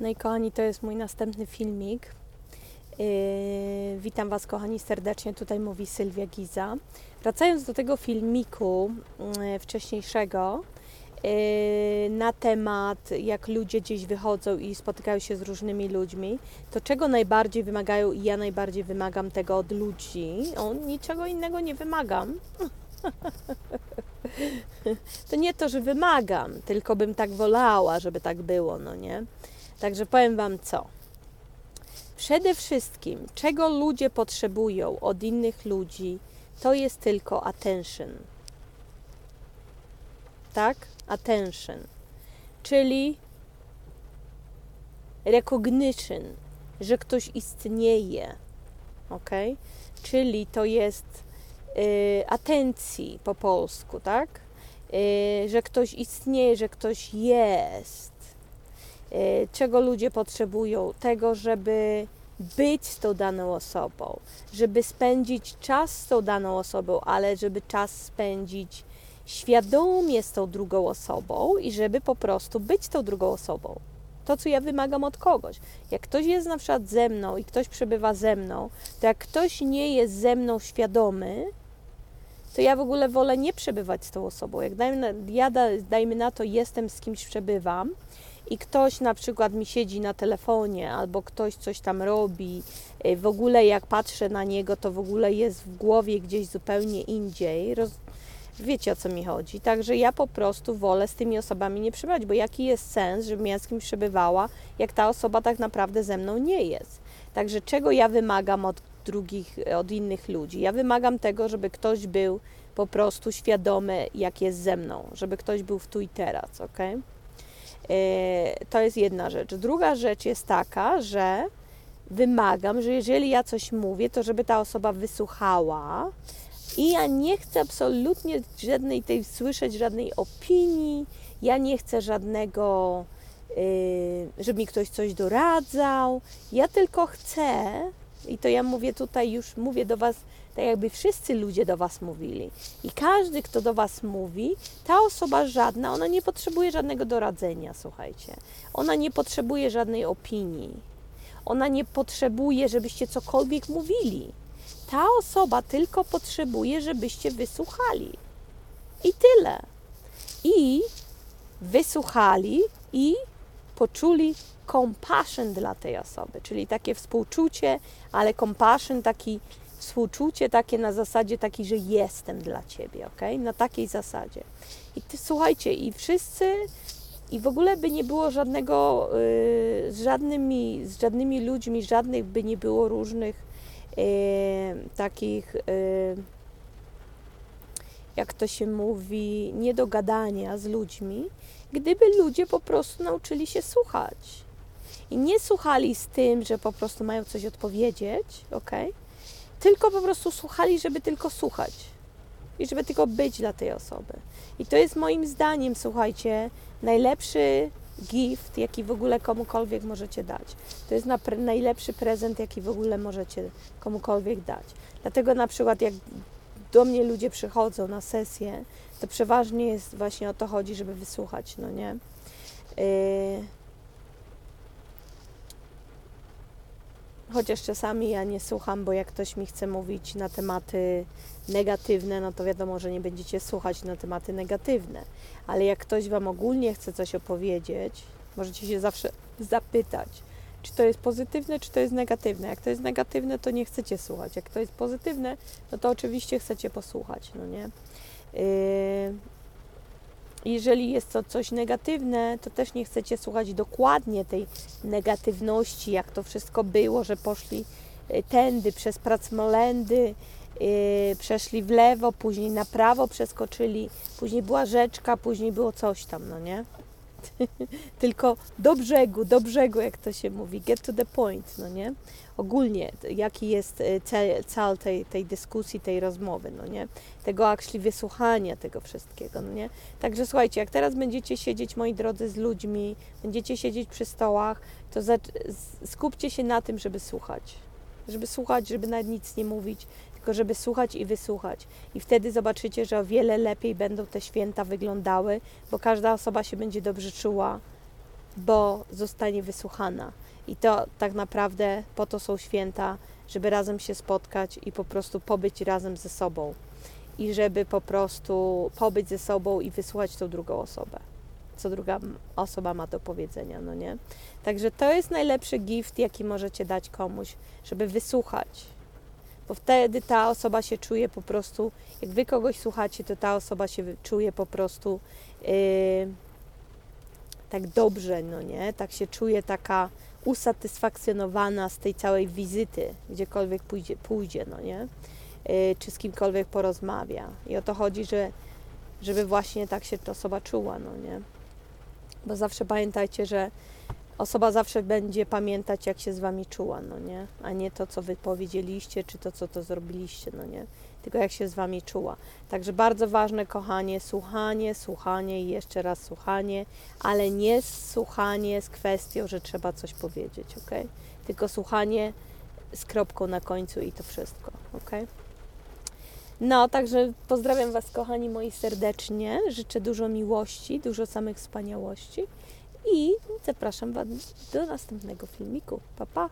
No i kochani, to jest mój następny filmik. Yy, witam Was, kochani, serdecznie. Tutaj mówi Sylwia Giza. Wracając do tego filmiku yy, wcześniejszego yy, na temat, jak ludzie gdzieś wychodzą i spotykają się z różnymi ludźmi, to czego najbardziej wymagają i ja najbardziej wymagam tego od ludzi. O, niczego innego nie wymagam. to nie to, że wymagam, tylko bym tak wolała, żeby tak było, no nie? Także powiem Wam co. Przede wszystkim, czego ludzie potrzebują od innych ludzi, to jest tylko attention. Tak? Attention. Czyli recognition, że ktoś istnieje. Ok? Czyli to jest y, atencji po polsku, tak? Y, że ktoś istnieje, że ktoś jest. Y, czego ludzie potrzebują? Tego, żeby być z tą daną osobą, żeby spędzić czas z tą daną osobą, ale żeby czas spędzić świadomie z tą drugą osobą i żeby po prostu być tą drugą osobą. To, co ja wymagam od kogoś. Jak ktoś jest na przykład ze mną i ktoś przebywa ze mną, to jak ktoś nie jest ze mną świadomy, to ja w ogóle wolę nie przebywać z tą osobą. Jak dajmy, ja dajmy na to, jestem z kimś, przebywam i ktoś na przykład mi siedzi na telefonie albo ktoś coś tam robi, y, w ogóle jak patrzę na niego, to w ogóle jest w głowie gdzieś zupełnie indziej. Roz... Wiecie o co mi chodzi. Także ja po prostu wolę z tymi osobami nie przebywać, bo jaki jest sens, żebym ja z kimś przebywała, jak ta osoba tak naprawdę ze mną nie jest. Także czego ja wymagam od drugich, od innych ludzi? Ja wymagam tego, żeby ktoś był po prostu świadomy, jak jest ze mną, żeby ktoś był w tu i teraz, ok? To jest jedna rzecz. Druga rzecz jest taka, że wymagam, że jeżeli ja coś mówię, to żeby ta osoba wysłuchała i ja nie chcę absolutnie żadnej tej słyszeć żadnej opinii, ja nie chcę żadnego, yy, żeby mi ktoś coś doradzał. Ja tylko chcę, i to ja mówię tutaj już, mówię do Was, tak jakby wszyscy ludzie do Was mówili. I każdy, kto do Was mówi, ta osoba żadna, ona nie potrzebuje żadnego doradzenia, słuchajcie. Ona nie potrzebuje żadnej opinii. Ona nie potrzebuje, żebyście cokolwiek mówili. Ta osoba tylko potrzebuje, żebyście wysłuchali. I tyle. I wysłuchali i poczuli compassion dla tej osoby, czyli takie współczucie, ale compassion, taki współczucie takie na zasadzie takiej, że jestem dla Ciebie, ok? Na takiej zasadzie. I ty, słuchajcie, i wszyscy, i w ogóle by nie było żadnego, yy, z, żadnymi, z żadnymi ludźmi, żadnych by nie było różnych yy, takich, yy, jak to się mówi, niedogadania z ludźmi, gdyby ludzie po prostu nauczyli się słuchać. I nie słuchali z tym, że po prostu mają coś odpowiedzieć, ok? Tylko po prostu słuchali, żeby tylko słuchać i żeby tylko być dla tej osoby. I to jest moim zdaniem, słuchajcie, najlepszy gift, jaki w ogóle komukolwiek możecie dać. To jest najlepszy prezent, jaki w ogóle możecie komukolwiek dać. Dlatego na przykład jak do mnie ludzie przychodzą na sesję, to przeważnie jest właśnie o to chodzi, żeby wysłuchać, no nie? Yy... Chociaż czasami ja nie słucham, bo jak ktoś mi chce mówić na tematy negatywne, no to wiadomo, że nie będziecie słuchać na tematy negatywne. Ale jak ktoś Wam ogólnie chce coś opowiedzieć, możecie się zawsze zapytać, czy to jest pozytywne, czy to jest negatywne. Jak to jest negatywne, to nie chcecie słuchać. Jak to jest pozytywne, no to oczywiście chcecie posłuchać, no nie? Yy, jeżeli jest to coś negatywne, to też nie chcecie słuchać dokładnie tej negatywności, jak to wszystko było, że poszli y, tędy przez Pracmolendy, yy, przeszli w lewo, później na prawo przeskoczyli, później była rzeczka, później było coś tam, no nie? Tylko do brzegu, do brzegu, jak to się mówi, get to the point, no nie? Ogólnie, jaki jest y, cel, cel tej, tej dyskusji, tej rozmowy, no nie? Tego actually wysłuchania tego wszystkiego, no nie? Także słuchajcie, jak teraz będziecie siedzieć, moi drodzy, z ludźmi, będziecie siedzieć przy stołach, to skupcie się na tym, żeby słuchać. Żeby słuchać, żeby nawet nic nie mówić, tylko żeby słuchać i wysłuchać. I wtedy zobaczycie, że o wiele lepiej będą te święta wyglądały, bo każda osoba się będzie dobrze czuła bo zostanie wysłuchana. I to tak naprawdę po to są święta, żeby razem się spotkać i po prostu pobyć razem ze sobą. I żeby po prostu pobyć ze sobą i wysłuchać tą drugą osobę. Co druga osoba ma do powiedzenia, no nie? Także to jest najlepszy gift, jaki możecie dać komuś, żeby wysłuchać. Bo wtedy ta osoba się czuje po prostu, jak wy kogoś słuchacie, to ta osoba się czuje po prostu yy, tak dobrze, no nie? Tak się czuje taka usatysfakcjonowana z tej całej wizyty, gdziekolwiek pójdzie, pójdzie no nie? Yy, czy z kimkolwiek porozmawia. I o to chodzi, że, żeby właśnie tak się ta osoba czuła, no nie? Bo zawsze pamiętajcie, że osoba zawsze będzie pamiętać, jak się z wami czuła, no nie? A nie to, co wy powiedzieliście, czy to, co to zrobiliście, no nie? Tylko jak się z wami czuła. Także bardzo ważne, kochanie, słuchanie, słuchanie i jeszcze raz słuchanie, ale nie słuchanie z kwestią, że trzeba coś powiedzieć, ok? Tylko słuchanie z kropką na końcu i to wszystko, ok? No, także pozdrawiam Was, kochani moi, serdecznie. Życzę dużo miłości, dużo samych wspaniałości i zapraszam Was do następnego filmiku. Pa, pa!